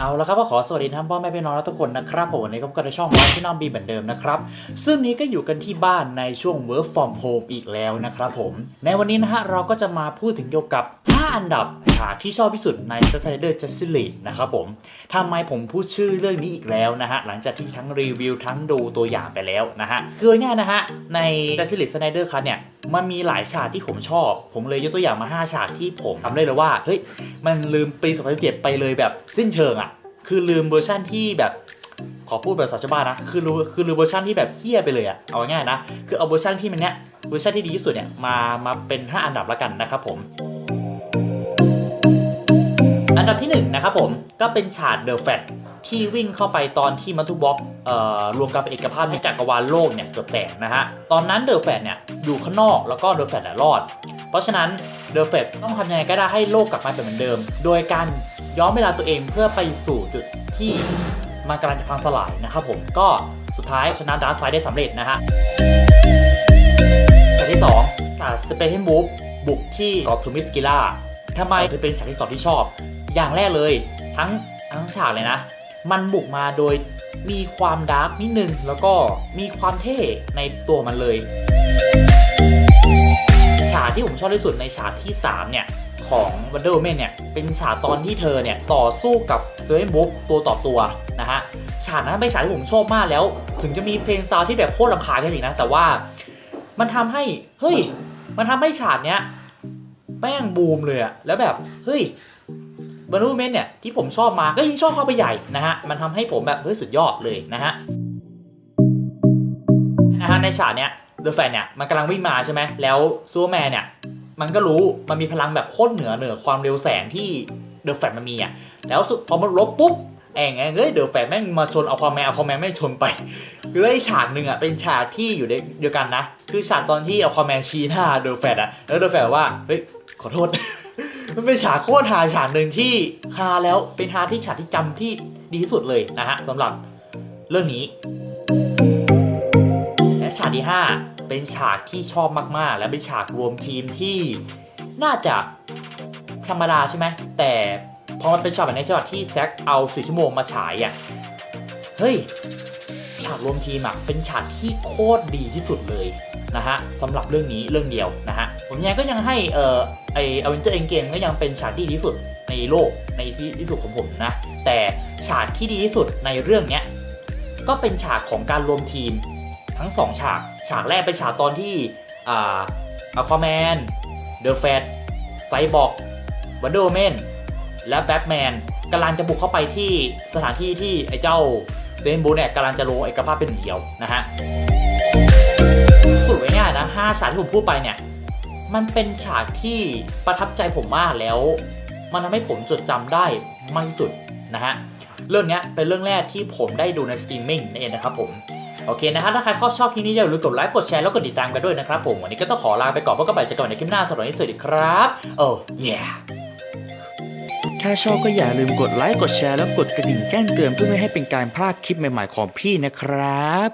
เอาละครับก็ขอสวัสดีท่านพ่อแม่พี่น้องทุกคนนะครับผมวันนี้ก็พบกันในช่องมาชินอมบีเหมือนเดิมนะครับซึ่งนี้ก็อยู่กันที่บ้านในช่วง work from home อีกแล้วนะครับผม ในวันนี้นะฮะเราก็จะมาพูดถึงเกี่ยวกับ 5 อันดับฉากที่ชอบที่สุดใน s u i d e r Justice League นะครับผมทำไมผมพูดชื่อเรื่องนี้อีกแล้วนะฮะ หลังจากที่ทั้งรีวิวทั้งดูตัวอย่างไปแล้วนะฮะคือง่ายนะฮะใน Justice League Snyder Cut เนี่ย มันมีหลายฉากที่ผมชอบ ผมเลยยกตัวอย่างมา 5 ฉากที่ผมทำได้เลยว่า เฮ้ย มันลืมปี2007ไปเลยแบบสิ้นเชิงอะ่ะ คือลืมเวอร์ชั่นที่แบบ ขอพูดแบบสัจจบ้านนะ คือรู้คือลืมเวอร์ชันที่แบบเฮี้ยไปเลยอะ่ะ เอาง่ายนะ คือเอาเวอร์ชันที่มันเนี้ย เวอร์ชันที่ดีที่สุดเนี่ย มา มาเป็น 5 อันดับแล้วกันนะครับผม อันดับที่1นะครับผม ก็เป็นฉากเดอะแฟต ที่วิ่งเข้าไปตอนที่มัตทูบ็อกเอ่อรวมกันเอกภาพในจักรวาลโลกเนี่ยเกือบแตกนะฮะ ตอนนั้นเดอะแฟตเนี่ยอยู่ข้างนอกแล้วก็เดอะแฟตรอด เพราะฉะนั้นเดอะเฟดต้องทำยังไงก็ได้ให้โลกกลับมาเป็นเหมือนเดิม โดยการย้อนเวลาตัวเองเพื่อไปสู่จุดที่มันกำลังจะพังสลายนะครับผมก็สุดท้ายชนะดาร์ไซด์ได้สำเร็จนะฮะฉากที่2ฉากสเปเชียลบูฟบุกที่กอทูมิสกิล่าทำไมถึงเป็นฉากที่สองที่ชอบ อย่างแรกเลย ทั้งทั้งฉากเลยนะ มันบุกมาโดยมีความดาร์กนิดนึง แล้วก็มีความเท่ในตัวมันเลย ฉากที่ผมชอบที่สุดในฉากที่ 3 เนี่ย ของ Wonder Woman เนี่ย เป็นฉากตอนที่เธอเนี่ย ต่อสู้กับเซเว่นบุ๊กตัวต่อตัวนะฮะ ฉากนั้นเป็นฉากที่ผมชอบมากแล้ว ถึงจะมีเพลงซาวที่แบบโคตรลำคาญกันอีกนะ แต่ว่ามันทำให้ เฮ้ย มันทำให้ฉากเนี้ยแป้งบูมเลยอะแล้วแบบ เฮ้ย Wonder Woman เนี่ยที่ผมชอบมาก็ยิ่งชอบเข้าไปใหญ่นะฮะมันทำให้ผมแบบเฮ้ยสุดยอดเลยนะฮะนะฮะในฉากเนี้ยเดอะแฟนเนี่ยมันกำลังวิ่งมาใช่ไหมแล้วซูเปอร์แมนเนี่ยมันก็รู้มันมีพลังแบบโคตรเหนือเหนือความเร็วแสงที่เดอะแฟนมันมีอะแล้วสุดพอมันลบปุ๊บแองไงเฮ้ยเดอะแฟนแม่งมาชนเอาความแมนเอาความแมนไม่งชนไปคือไอ้ฉากหนึ่งอะเป็นฉากที่อยู่เดียวกันนะ คือฉากตอนที่เอาความแมนชี้หน้าเดอะแฟนอะแล้วเดอะแฟนว่าเฮ้ยขอโทษ มันเป็นฉากโคตรฮาฉากหนึ่งที่ฮาแล้วเป็นฮาที่ฉากที่จำที่ดีที่สุดเลยนะฮะสำหรับเรื่องนี้ และฉากที่ 5 เป็นฉากที่ชอบมากๆ และเป็นฉากรวมทีมที่น่าจะธรรมดาใช่ไหมแต่พอมันเป็นฉากแบบนี้ฉากที่แซคเอาสี่ชั่วโมงมาฉายอะเฮ้ย ฉากรวมทีมอะเป็นฉากที่โคตรดีที่สุดเลยนะฮะสำหรับเรื่องนี้เรื่องเดียวนะฮะผมยังก็ยังให้เอ่อไออเวนเจอร์เอ็นเกมก็ยังเป็นฉากที่ดีที่สุดในโลกในที่ที่สุดของผมนะ แต่ฉากที่ดีที่สุดในเรื่องเนี้ยก็เป็นฉากของการรวมทีมทั้ง 2 ฉาก ฉากแรกเป็นฉากตอนที่อ่าอควาแมนเดอะแฟตไซบอร์กวันเดอร์แมนและแบทแมนกำลังจะบุกเข้าไปที่สถานที่ที่ไอ้เจ้า เซนบูเนี่ยกำลังจะโลเอกภาพเป็นเดียวนะฮะสรุปไว้ง่ายนะห้าฉากที่ผมพูดไปเนี่ยมันเป็นฉากที่ประทับใจผมมากแล้ว มันทำให้ผมจดจำได้มากที่สุดนะฮะเรื่องนี้เป็นเรื่องแรกที่ผมได้ดูในสตรีมมิ่งนั่นเองนะครับผมโอเคนะครับถ้าใครชอบคลิปนี้อย่าลืมกดไลค์กดแชร์แล้วกดติดตามกันด้วยนะครับผมวันนี้ก็ต้องขอลาไปก่อนพบกันใหม่เจอกันในคลิปหน้าสำหรับวันนี้สวัสดีครับโอ้ย ถ้าชอบก็อย่าลืมกดไลค์ กดแชร์ แล้วกดกระดิ่งแจ้งเตือนเพื่อไม่ให้เป็นการพลาดคลิปใหม่ๆของพี่นะครับ